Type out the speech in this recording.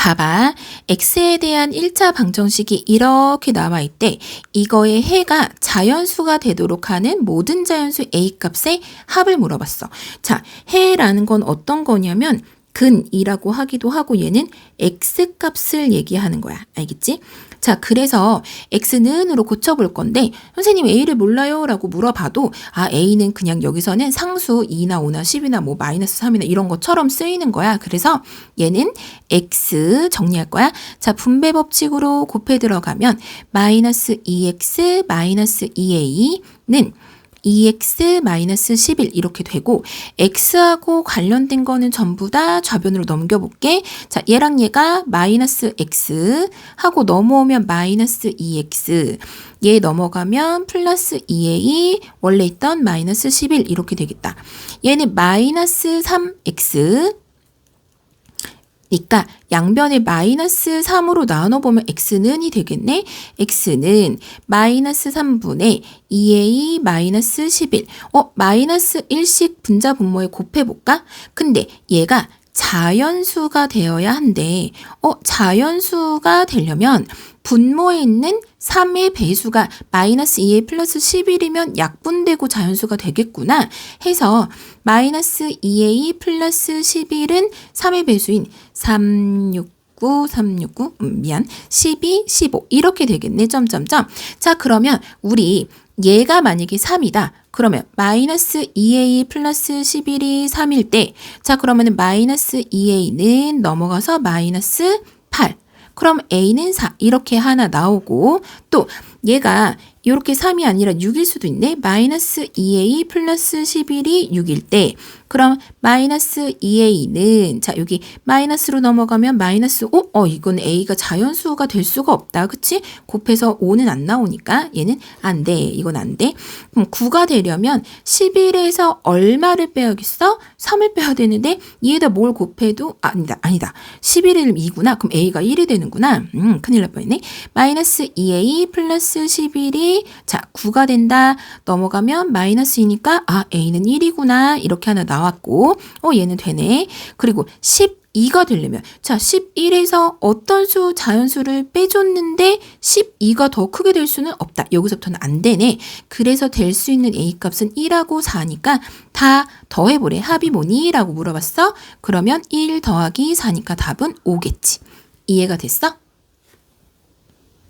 봐봐. x에 대한 1차 방정식이 이렇게 나와 있대. 이거의 해가 자연수가 되도록 하는 모든 자연수 a 값의 합을 물어봤어. 자, 해라는 건 어떤 거냐면 근이라고 하기도 하고 얘는 x 값을 얘기하는 거야. 알겠지? 자, 그래서 x는으로 고쳐볼 건데 선생님 a를 몰라요? 라고 물어봐도 아, a는 그냥 여기서는 상수 2나 5나 10이나 뭐 마이너스 3이나 이런 것처럼 쓰이는 거야. 그래서 얘는 x 정리할 거야. 자, 분배 법칙으로 곱해 들어가면 마이너스 2x 마이너스 2a는 2x-11 이렇게 되고 x하고 관련된 거는 전부 다 좌변으로 넘겨볼게. 자, 얘랑 얘가 마이너스 x 하고 넘어오면 마이너스 2x 얘 넘어가면 플러스 2a 원래 있던 마이너스 11 이렇게 되겠다. 얘는 마이너스 3x 그러니까 양변에 마이너스 3으로 나눠보면 x는 이 되겠네. x는 마이너스 3분의 2a 마이너스 11. 어, 마이너스 1씩 분자 분모에 곱해볼까? 근데 얘가 자연수가 되어야 한대. 어, 자연수가 되려면 분모에 있는 3의 배수가 마이너스 2의 플러스 11이면 약분되고 자연수가 되겠구나 해서 마이너스 2a 플러스 11은 3의 배수인 369 369 음, 미안 12 15 이렇게 되겠네 점점점 자 그러면 우리 얘가 만약에 3이다. 그러면 마이너스 2a 플러스 11이 3일 때, 자, 그러면은 마이너스 2a는 넘어가서 마이너스 8. 그럼 a는 4. 이렇게 하나 나오고, 또 얘가 이렇게 3이 아니라 6일 수도 있네. 마이너스 2a 플러스 11이 6일 때, 그럼 마이너스 2a는 자 여기 마이너스로 넘어가면 마이너스 5. 어 이건 a가 자연수가 될 수가 없다. 그치? 곱해서 5는 안 나오니까 얘는 안 돼. 이건 안 돼. 그럼 9가 되려면 11에서 얼마를 빼야겠어? 3을 빼야 되는데 얘에다 뭘 곱해도 아, 아니다. 아니다. 11을 2구나. 그럼 a가 1이 되는구나. 음 큰일 날 뻔했네. 마이너스 2a 플러스 11이 자 9가 된다. 넘어가면 마이너스이니까 아 a는 1이구나. 이렇게 하나 나왔고, 어, 얘는 되네. 그리고 12가 되려면, 자, 11에서 어떤 수, 자연수를 빼줬는데 12가 더 크게 될 수는 없다. 여기서부터는 안 되네. 그래서 될 수 있는 A 값은 1하고 4니까 다 더해보래. 합이 뭐니? 라고 물어봤어. 그러면 1 더하기 4니까 답은 5겠지. 이해가 됐어?